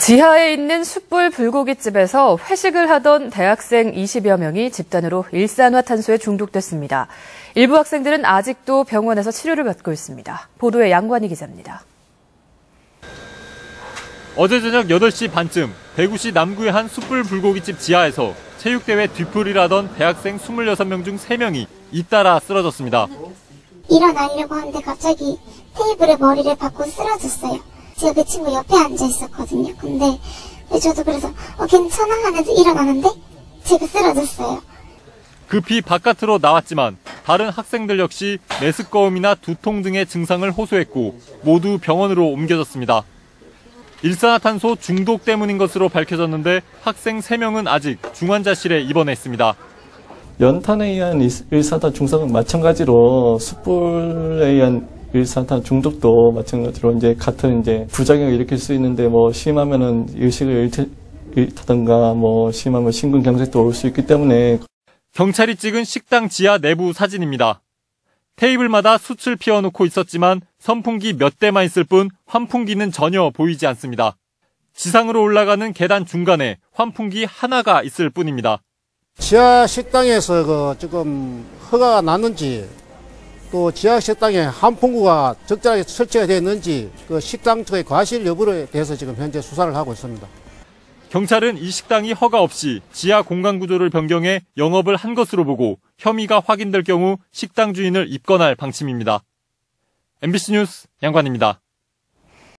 지하에 있는 숯불 불고기집에서 회식을 하던 대학생 20여 명이 집단으로 일산화탄소에 중독됐습니다. 일부 학생들은 아직도 병원에서 치료를 받고 있습니다. 보도에 양관희 기자입니다. 어제 저녁 8시 반쯤 대구시 남구의 한 숯불 불고기집 지하에서 체육대회 뒤풀이를 하던 대학생 26명 중 3명이 잇따라 쓰러졌습니다. 일어나려고 하는데 갑자기 테이블에 머리를 박고 쓰러졌어요. 제가 그 친구 옆에 앉아 있었거든요. 근데 저도 그래서 어, 괜찮아 하면서 일어나는데 제가 쓰러졌어요. 급히 바깥으로 나왔지만 다른 학생들 역시 메스꺼움이나 두통 등의 증상을 호소했고 모두 병원으로 옮겨졌습니다. 일산화탄소 중독 때문인 것으로 밝혀졌는데 학생 3명은 아직 중환자실에 입원했습니다. 연탄에 의한 일산화탄 중독은 마찬가지로 숯불에 의한 일산화탄 중독도 마찬가지로 이제 같은 이제 부작용을 일으킬 수 있는데 뭐 심하면은 의식을 잃다든가 뭐 심하면 심근경색도 올 수 있기 때문에 경찰이 찍은 식당 지하 내부 사진입니다. 테이블마다 숯을 피워놓고 있었지만 선풍기 몇 대만 있을 뿐 환풍기는 전혀 보이지 않습니다. 지상으로 올라가는 계단 중간에 환풍기 하나가 있을 뿐입니다. 지하 식당에서 그 지금 허가가 났는지 또 지하 식당에 환풍구가 적절하게 설치가 되어 있는지 그 식당 측의 과실 여부에 대해서 지금 현재 수사를 하고 있습니다. 경찰은 이 식당이 허가 없이 지하 공간 구조를 변경해 영업을 한 것으로 보고 혐의가 확인될 경우 식당 주인을 입건할 방침입니다. MBC 뉴스 양관입니다.